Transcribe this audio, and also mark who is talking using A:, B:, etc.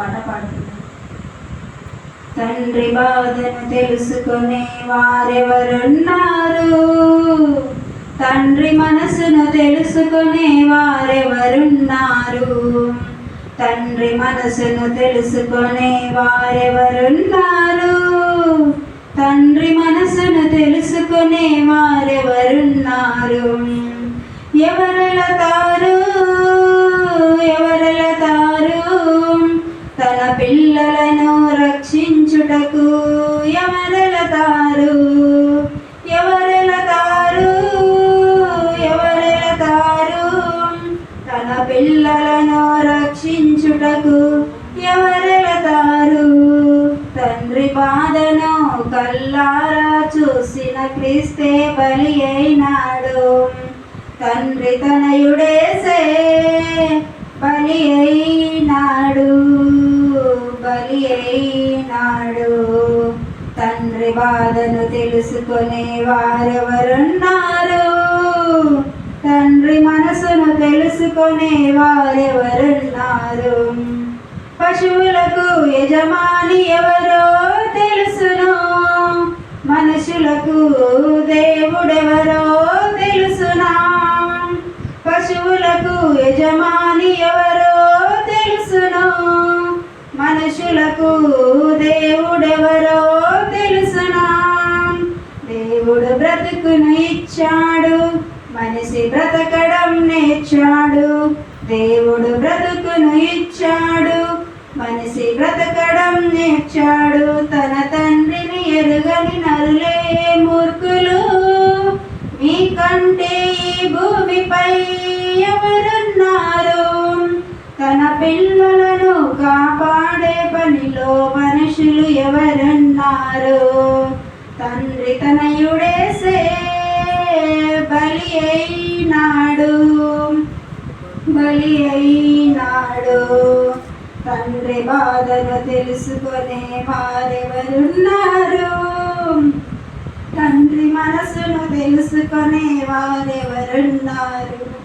A: పాట పాడుతున్నాం తండ్రి బాధను తెలుసుకునే వారెవరున్నారు? తండ్రి మనసును తెలుసుకునే వారెవరున్నారు? తండ్రి మనసును తెలుసుకునే వారెవరున్నారు? తండ్రి మనసును తెలుసుకునే వారెవరున్నారు? రక్షించుటకు ఎవరెళతారు ఎవరల ఎవరెళతారు తన పిల్లలను రక్షించుటకు ఎవరెళతారు తండ్రి బాధను కల్లారా చూసిన క్రీస్తే బలి అయినాడు. తండ్రి తనయుడేసే బలి అయినాడు. బలి నాడు తండ్రి బాధను తెలుసుకునే వారెవరున్నారు? తండ్రి మనసును తెలుసుకునే వారెవరున్నారు? పశువులకు యజమాని ఎవరో తెలుసును. మనుషులకు దేవుడెవరో తెలుసునా? పశువులకు యజమాని ఎవరో తెలుసును. మనుషులకు బ్రతుకును ఇచ్చాడు. మనిషి బ్రతకడం నేర్చాడు. దేవుడు బ్రతుకును ఇచ్చాడు. మనిషి బ్రతకడం నేర్చాడు. తన తండ్రిని ఎరుగని నరులే మూర్ఖులు. మీకంటే ఈ భూమిపై ఎవరున్నారు? తన పిల్లలను అయినాడు బలి అయినాడు తండ్రి బాధను తెలుసుకునే వారెవరున్నారు? తండ్రి మనసును తెలుసుకునే వారెవరున్నారు?